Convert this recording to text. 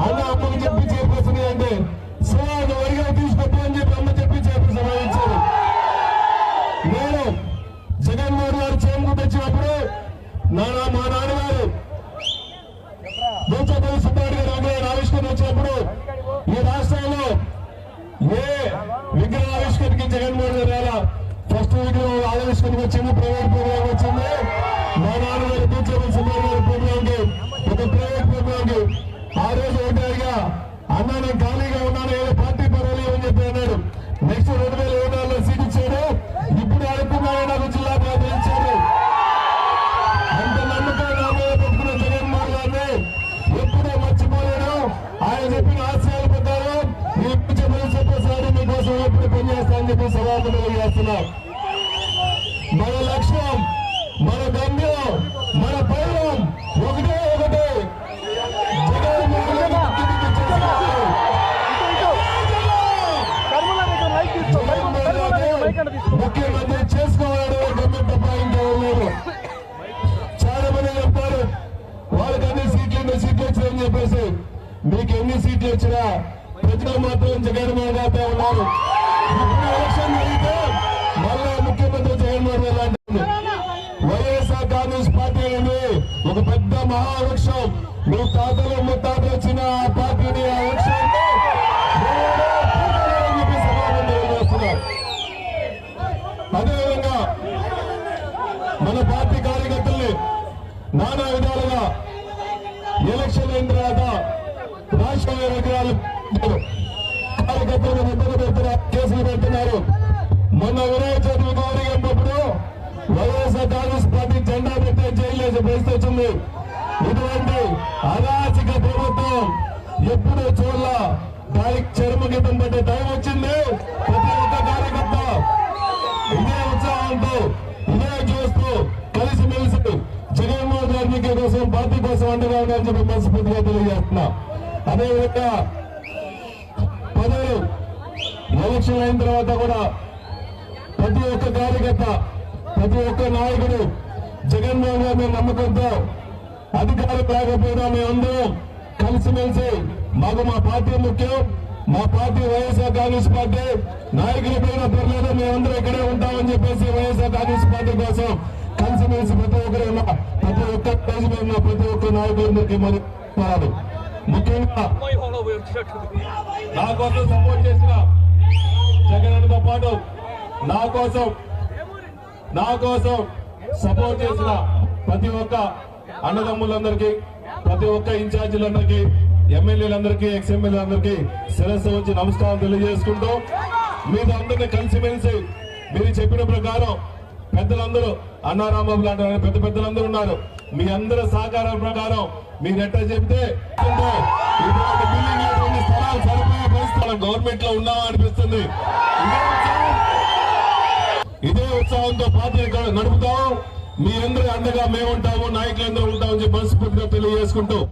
అలా అమ్మకు చెప్పి చైర్పర్సన్ అంటే సో వరిగా తీసుకొద్దు అని చెప్పి అమ్మ చెప్పి చైర్పర్సన్ వహించారు నేను గారు చేయంకు నానా మా నాన్నగారు దేశపల్లి సుబ్బారెడ్డి గారు ఆగ్రహం ఆవిష్కరణ వచ్చినప్పుడు ఈ రాష్ట్రంలో ఏ విగ్రహ ఆవిష్కరణకి జగన్మోహన్ గారు ఎలా ఫస్ట్ విగ్రహం ఆవిష్కరణకి వచ్చింది ప్రైవేట్ వచ్చింది? మా నాన్నగారు దేశపల్లి సుబ్బారెడ్డి గారి ప్రోగ్రాంకి అన్నా నేను ఖాళీగా ఉన్నాను ఏదో పార్టీ పర్వాలేదు అని చెప్పి అన్నాడు. నెక్స్ట్ రెండు వేల ఏడు నాలుగులో సీట్ ఇచ్చాడు. ఇప్పుడు అనుకున్నాడు నాకు జిల్లా బాధ్యత ఇచ్చాడు. అంత నమ్మకం నా మీద పెట్టుకున్న జగన్మోహన్ గారిని ఎప్పుడో మర్చిపోలేను. ఆయన చెప్పిన ఆశయాల ప్రకారం ఈ చెప్పేసారి మీకోసం ఎప్పుడు పనిచేస్తా అని చెప్పి సవాళ్ళు చేస్తున్నా మన లక్ష్యం మన గమ్యం మన పైన చెప్పేసి మీకు ఎన్ని సీట్లు వచ్చినా ప్రజలు మాత్రం జగన్మోహన్ గారితో ఉన్నారు. ఇప్పుడు ఎలక్షన్ జరిగితే మళ్ళా ముఖ్యమంత్రి జగన్మోహన్ గారు అంటుంది వైఎస్ఆర్ కాంగ్రెస్ పార్టీ అనేది ఒక పెద్ద మహావృక్షం మీ తాతలు ముత్తాతలు వచ్చిన ఆ పార్టీని ఆ వృక్షాన్ని అదేవిధంగా మన పార్టీ కార్యకర్తల్ని నానా విధాలుగా ఎలక్షన్ అయిన కేసులు పెడుతున్నారు మొన్న వినాయక చవితి గౌరవింపప్పుడు వైఎస్ఆర్ కాంగ్రెస్ పార్టీ జెండా పెట్టే జైలు పరిస్థితి వచ్చింది. ఇటువంటి అరాచక ప్రభుత్వం ఎప్పుడు చూడాల. దానికి చర్మగీతం పట్టే టైం వచ్చింది. ప్రతి ఒక్క కార్యకర్త ఇదే ఉత్సాహంతో ఇదే చూస్తూ కలిసిమెలిసి జగన్మోహన్ రెడ్డి కోసం పార్టీ కోసం అండగా ఉండాలని చెప్పి మనస్ఫూర్తిగా తెలియజేస్తున్నా. అదేవిధంగా ఎలక్షన్ అయిన తర్వాత కూడా ప్రతి ఒక్క కార్యకర్త ప్రతి ఒక్క నాయకుడు జగన్మోహన్ గారి మీద నమ్మకంతో అధికారం లేకపోయినా మేమందరం కలిసిమెలిసి మాకు మా పార్టీ ముఖ్యం మా పార్టీ వైఎస్ఆర్ కాంగ్రెస్ పార్టీ నాయకుల పైన పర్లేదు మేమందరం ఇక్కడే ఉంటామని చెప్పేసి వైఎస్ఆర్ కాంగ్రెస్ పార్టీ కోసం కలిసిమెలిసి ప్రతి ఒక్కరు ప్రతి ఒక్క ప్రజలు ప్రతి ఒక్క నాయకులందరికీ మరి ముఖ్యంగా నా కోసం సపోర్ట్ చేసిన నా కోసం నా కోసం సపోర్ట్ చేసిన ప్రతి ఒక్క అన్నదమ్ములందరికీ ప్రతి ఒక్క ఇన్ఛార్జీలందరికీ ఎమ్మెల్యేలందరికీ ఎక్స్ ఎమ్మెల్యేలందరికీ శిరస్సు వచ్చి నమస్కారం తెలియజేసుకుంటూ మీతో అందరినీ కలిసిమెలిసి మీరు చెప్పిన ప్రకారం పెద్దలందరూ అన్నారాంబాబు లాంటి పెద్ద పెద్దలందరూ ఉన్నారు. మీ అందరి సహకారం ప్రకారం మీరు ఎట్లా చెప్తే స్థలాలు సరిపోయే పరిస్థితి. గవర్నమెంట్లో ఉన్నామా అనిపిస్తుంది. ఇదే ఉత్సాహంతో పార్టీ నడుపుతాం. మీ అందరి అండగా మేము ఉంటాము నాయకులందరూ ఉంటామని చెప్పి మనస్ఫూర్తిగా తెలియజేసుకుంటూ